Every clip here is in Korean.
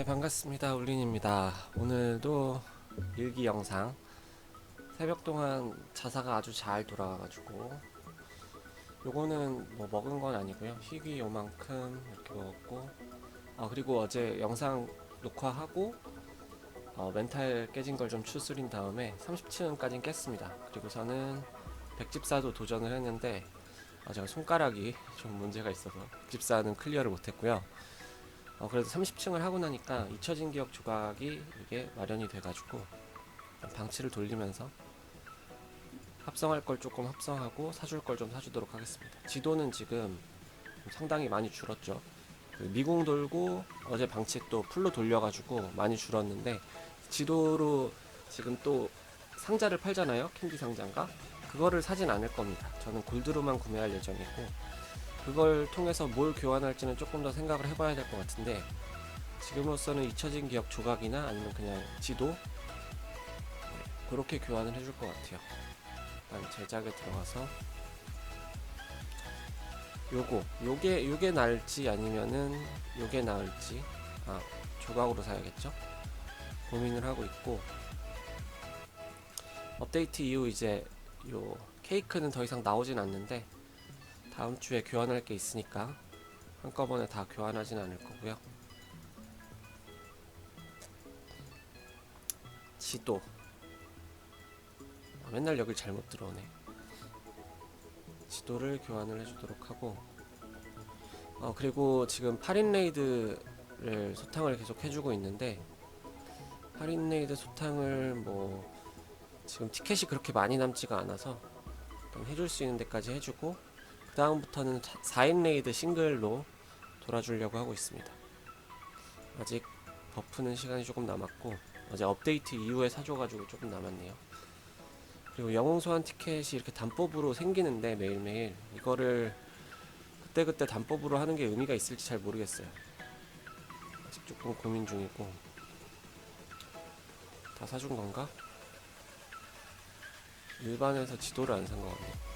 네, 반갑습니다. 울린입니다. 오늘도 일기 영상 새벽 동안 자사가 아주 잘 돌아가가지고 요거는 뭐 먹은 건 아니고요. 희귀 요만큼 이렇게 먹었고 아 그리고 어제 영상 녹화하고 어, 멘탈 깨진 걸 좀 추스린 다음에 30층까지 깼습니다. 그리고서는 백집사도 도전을 했는데 아, 제가 손가락이 좀 문제가 있어서 백집사는 클리어를 못했고요. 어, 그래도 30층을 하고 나니까 잊혀진 기억 조각이 이게 마련이 돼가지고 방치를 돌리면서 합성할 걸 조금 합성하고 사줄 걸 좀 사주도록 하겠습니다. 지도는 지금 상당히 많이 줄었죠. 그 미궁 돌고 어제 방치 또 풀로 돌려가지고 많이 줄었는데 지도로 지금 또 상자를 팔잖아요. 캔디 상자인가? 그거를 사진 않을 겁니다. 저는 골드로만 구매할 예정이고 그걸 통해서 뭘 교환할지는 조금 더 생각을 해봐야 될 것 같은데 지금으로서는 잊혀진 기억 조각이나 아니면 그냥 지도 네, 그렇게 교환을 해줄 것 같아요. 일단 제작에 들어가서 요거 요게 요게 나을지 아니면은 요게 나을지 아 조각으로 사야겠죠? 고민을 하고 있고 업데이트 이후 이제 요 케이크는 더 이상 나오진 않는데 다음 주에 교환할 게 있으니까 한꺼번에 다 교환하진 않을 거고요. 지도. 아, 맨날 여길 잘못 들어오네. 지도를 교환을 해주도록 하고. 어, 그리고 지금 8인 레이드를 소탕을 계속 해주고 있는데, 8인 레이드 소탕을 뭐, 지금 티켓이 그렇게 많이 남지가 않아서, 해줄 수 있는 데까지 해주고, 그 다음부터는 4인 레이드 싱글로 돌아주려고 하고 있습니다. 아직 버프는 시간이 조금 남았고 어제 업데이트 이후에 사줘가지고 조금 남았네요. 그리고 영웅 소환 티켓이 이렇게 단법으로 생기는데 매일매일 이거를 그때그때 단법으로 하는 게 의미가 있을지 잘 모르겠어요. 아직 조금 고민 중이고 다 사준 건가? 일반에서 지도를 안 산 것 같네. 요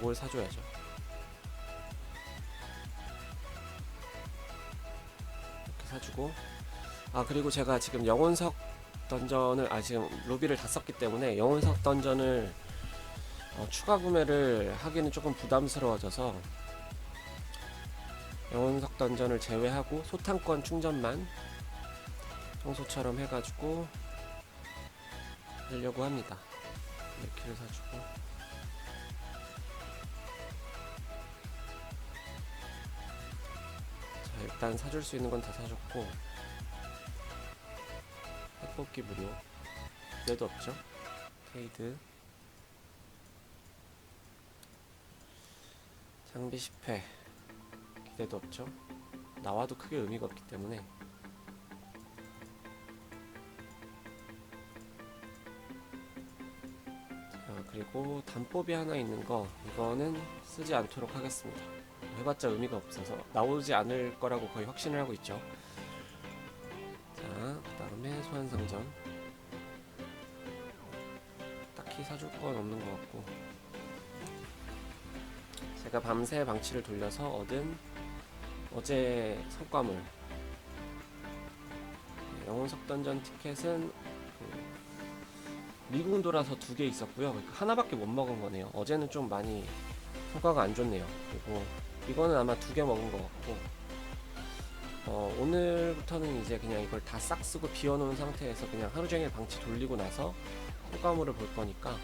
걸 사줘야죠. 이렇게 사주고 아 그리고 제가 지금 영혼석 던전을 아 지금 루비를 다 썼기 때문에 영혼석 던전을 어, 추가 구매를 하기는 조금 부담스러워져서 영혼석 던전을 제외하고 소탕권 충전만 평소처럼 해가지고 하려고 합니다. 이렇게를 사주고 일단 사줄 수 있는 건 다 사줬고 핵뽑기 무료. 기대도 없죠? 테이드. 장비 10회. 기대도 없죠? 나와도 크게 의미가 없기 때문에. 자 그리고 단법이 하나 있는 거. 이거는 쓰지 않도록 하겠습니다 해봤자 의미가 없어서 나오지 않을 거라고 거의 확신을 하고 있죠. 자, 그 다음에 소환상점. 딱히 사줄 건 없는 것 같고. 제가 밤새 방치를 돌려서 얻은 어제 성과물. 네, 영혼석 던전 티켓은 그 미궁 돌아서 두 개 있었고요. 그러니까 하나밖에 못 먹은 거네요. 어제는 좀 많이 성과가 안 좋네요. 그리고 이거는 아마 두 개 먹은 것 같고 어, 오늘부터는 이제 그냥 이걸 다 싹 쓰고 비워놓은 상태에서 그냥 하루 종일 방치 돌리고 나서 효과물을 볼 거니까 어,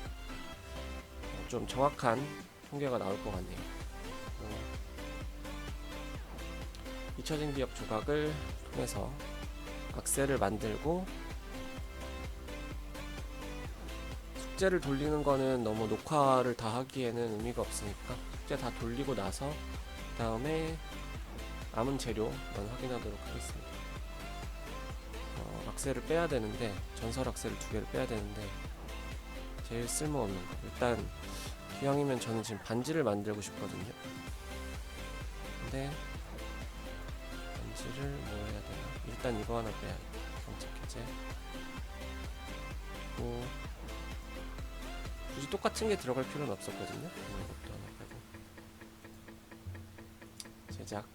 좀 정확한 통계가 나올 것 같네요. 어, 잊혀진 기억 조각을 통해서 악셀을 만들고 숙제를 돌리는 거는 너무 녹화를 다 하기에는 의미가 없으니까 숙제 다 돌리고 나서 그 다음에 남은 재료만 확인하도록 하겠습니다. 어, 악셀을 빼야 되는데 전설 악셀을 두 개를 빼야 되는데 제일 쓸모없는 거 일단 기왕이면 저는 지금 반지를 만들고 싶거든요. 근데 반지를 뭐 해야 되나? 일단 이거 하나 빼야겠다. 경책 해제. 그리고 굳이 똑같은 게 들어갈 필요는 없었거든요. 시작.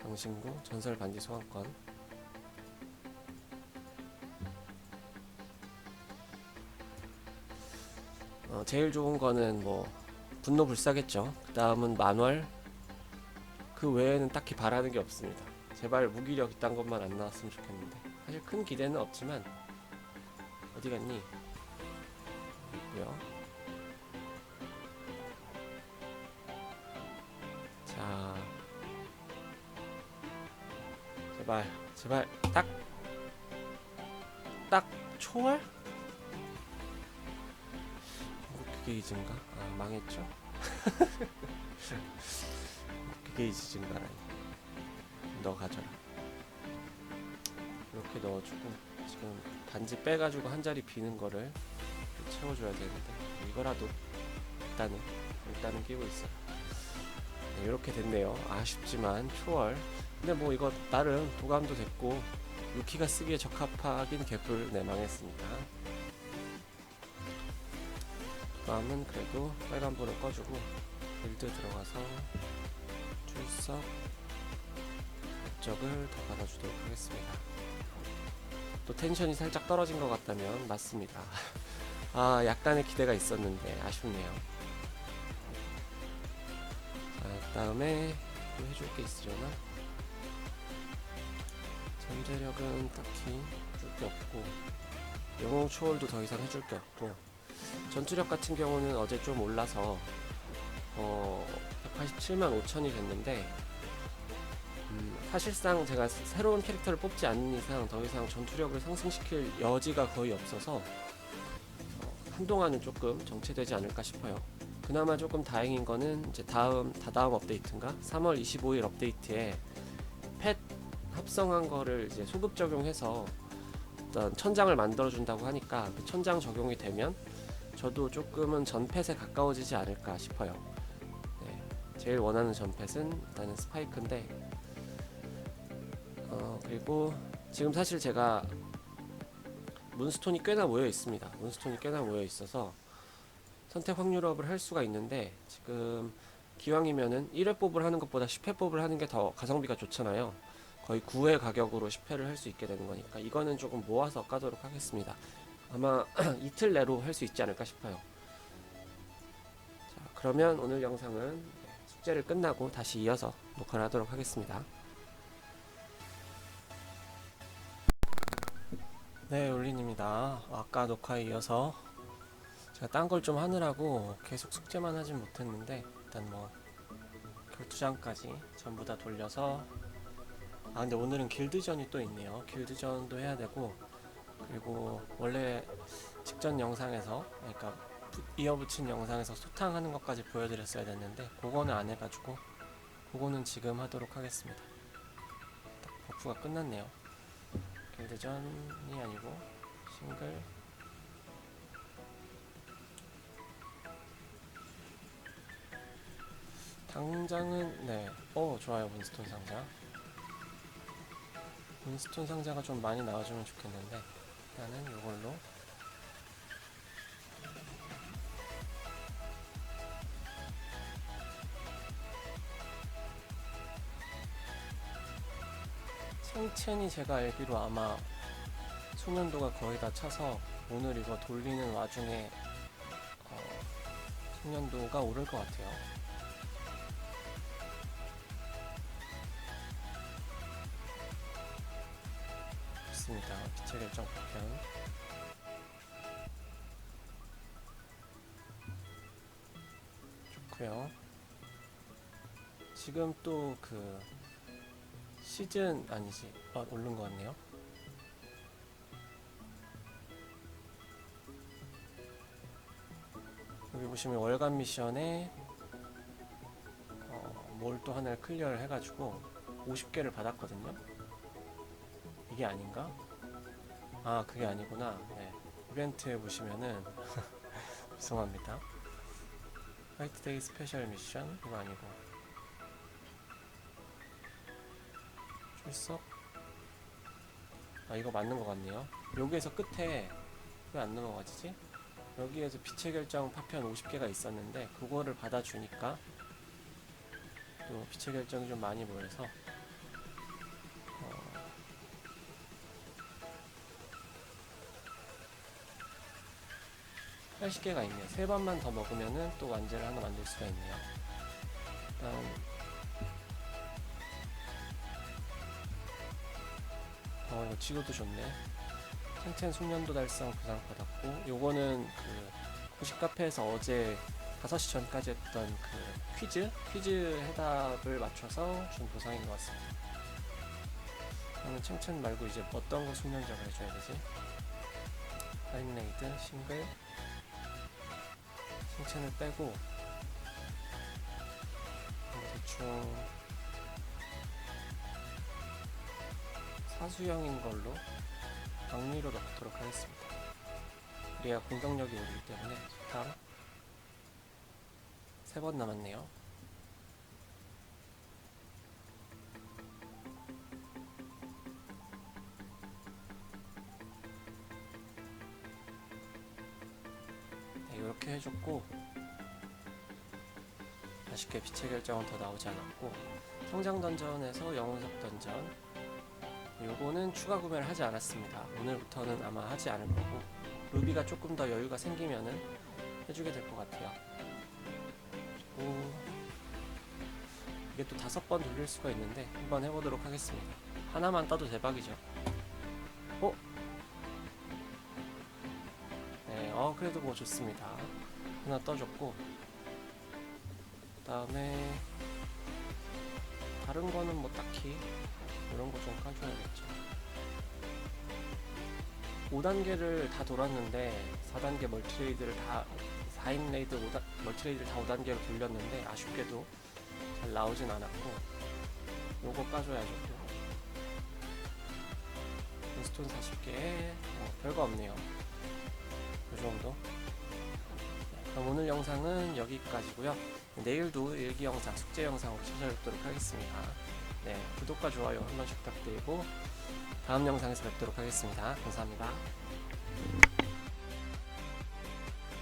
강신구 전설 반지 소환권. 어, 제일 좋은 거는 뭐 분노 불사겠죠. 그 다음은 만월. 그 외에는 딱히 바라는 게 없습니다. 제발 무기력 이딴 것만 안 나왔으면 좋겠는데. 사실 큰 기대는 없지만 어디 갔니? 제발, 제발 딱, 딱 초월? 그게 이즈인가? 아 망했죠? 그게 이즈인가라니 너 가져라 이렇게 넣어주고 지금 반지 빼가지고 한 자리 비는 거를 채워줘야 되는데 이거라도 일단은 일단은 끼고 있어 네, 이렇게 됐네요 아쉽지만 초월 근데 뭐 이거 나름 도감도 됐고 루키가 쓰기에 적합하긴 개뿔 네 망했습니다 마음은 그래도 빨간불을 꺼주고 빌드 들어가서 출석 업적을 더 받아주도록 하겠습니다. 또 텐션이 살짝 떨어진 것 같다면 맞습니다. 아 약간의 기대가 있었는데 아쉽네요. 자 다음에 또 해줄 게 있으려나? 잠재력은 딱히 해줄 게 없고 영웅 초월도 더 이상 해줄 게 없고 전투력 같은 경우는 어제 좀 올라서 어 187만 5천이 됐는데 음, 사실상 제가 새- 새로운 캐릭터를 뽑지 않는 이상 더 이상 전투력을 상승시킬 여지가 거의 없어서 어, 한동안은 조금 정체되지 않을까 싶어요. 그나마 조금 다행인 거는 이제 다음 다다음 업데이트인가 3월 25일 업데이트에 펫 합성한 거를 이제 소급 적용해서 어떤 천장을 만들어 준다고 하니까 그 천장 적용이 되면 저도 조금은 전펫에 가까워지지 않을까 싶어요. 네, 제일 원하는 전펫은 일단은 스파이크인데 어, 그리고 지금 사실 제가 문스톤이 꽤나 모여 있습니다. 문스톤이 꽤나 모여 있어서 선택 확률업을 할 수가 있는데 지금 기왕이면은 1회 뽑을 하는 것보다 10회 뽑을 하는 게 더 가성비가 좋잖아요. 거의 9회 가격으로 10회를 할 수 있게 되는 거니까 이거는 조금 모아서 까도록 하겠습니다. 아마 이틀 내로 할 수 있지 않을까 싶어요. 자, 그러면 오늘 영상은 숙제를 끝나고 다시 이어서 녹화를 하도록 하겠습니다. 네, 올린입니다. 아까 녹화에 이어서 제가 딴 걸 좀 하느라고 계속 숙제만 하진 못했는데 일단 뭐 결투장까지 전부 다 돌려서 아 근데 오늘은 길드전이 또 있네요. 길드전도 해야 되고 그리고 원래 직전 영상에서 그러니까 부- 이어붙인 영상에서 소탕하는 것까지 보여드렸어야 됐는데 그거는 안 해가지고 그거는 지금 하도록 하겠습니다. 딱 버프가 끝났네요. 길드전이 아니고 싱글 당장은 네, 어 좋아요 윈스톤 상자. 윈스톤 상자가 좀 많이 나와주면 좋겠는데 일단은 이걸로 생첸이 제가 알기로 아마 숙련도가 거의 다 차서 오늘 이거 돌리는 와중에 어, 숙련도가 오를 것 같아요. 기체 결정 파편. 좋고요. 지금 또 그 시즌 아니지? 아 오른 것 같네요. 여기 보시면 월간 미션에 어, 뭘또 하나를 클리어를 해가지고 50개를 받았거든요. 이게 아닌가? 아 그게 아니구나. 네. 이벤트에 보시면은 죄송합니다. 화이트데이 스페셜 미션 이거 아니고 출석 아 이거 맞는 것 같네요. 여기에서 끝에 왜 안 넘어가지지? 여기에서 빛의 결정 파편 50개가 있었는데 그거를 받아주니까 또 빛의 결정이 좀 많이 모여서 80개가 있네요. 세 번만 더 먹으면은 또 완제를 하나 만들 수가 있네요. 일단 어 이거 지구도 좋네. 텐텐 숙련도 달성 보상 받았고 요거는 그 공식 카페에서 어제 5시 전까지 했던 그 퀴즈 퀴즈 해답을 맞춰서 준 보상인 것 같습니다. 그러면 챔챔 말고 이제 어떤 거 숙련작을 해줘야 되지? 파인레이드 싱글 칭찬을 빼고 어, 대충 사수형인 걸로 박리로 넣도록 하겠습니다. 우리가 공격력이 오르기 때문에 다음 세번 남았네요. 해줬고 아쉽게 빛의 결정은 더 나오지 않았고 성장 던전에서 영혼석 던전 요거는 추가 구매를 하지 않았습니다. 오늘부터는 아마 하지 않을 거고 루비가 조금 더 여유가 생기면은 해주게 될 것 같아요. 그리고 이게 또 다섯 번 돌릴 수가 있는데 한번 해보도록 하겠습니다. 하나만 따도 대박이죠. 어? 어 그래도 뭐 좋습니다. 하나 떠줬고 그다음에 다른 거는 뭐 딱히 이런 거 좀 까줘야겠죠. 5단계를 다 돌았는데 4단계 멀티레이드를 다 4인 레이드 5단, 멀티레이드를 다 5단계로 돌렸는데 아쉽게도 잘 나오진 않았고 요거 까줘야죠 또 스톤 40개 어, 별거 없네요 이 정도? 네, 그럼 오늘 영상은 여기까지고요. 내일도 일기 영상 숙제 영상으로 찾아뵙도록 하겠습니다. 네 구독과 좋아요 한 번씩 부탁드리고 다음 영상에서 뵙도록 하겠습니다. 감사합니다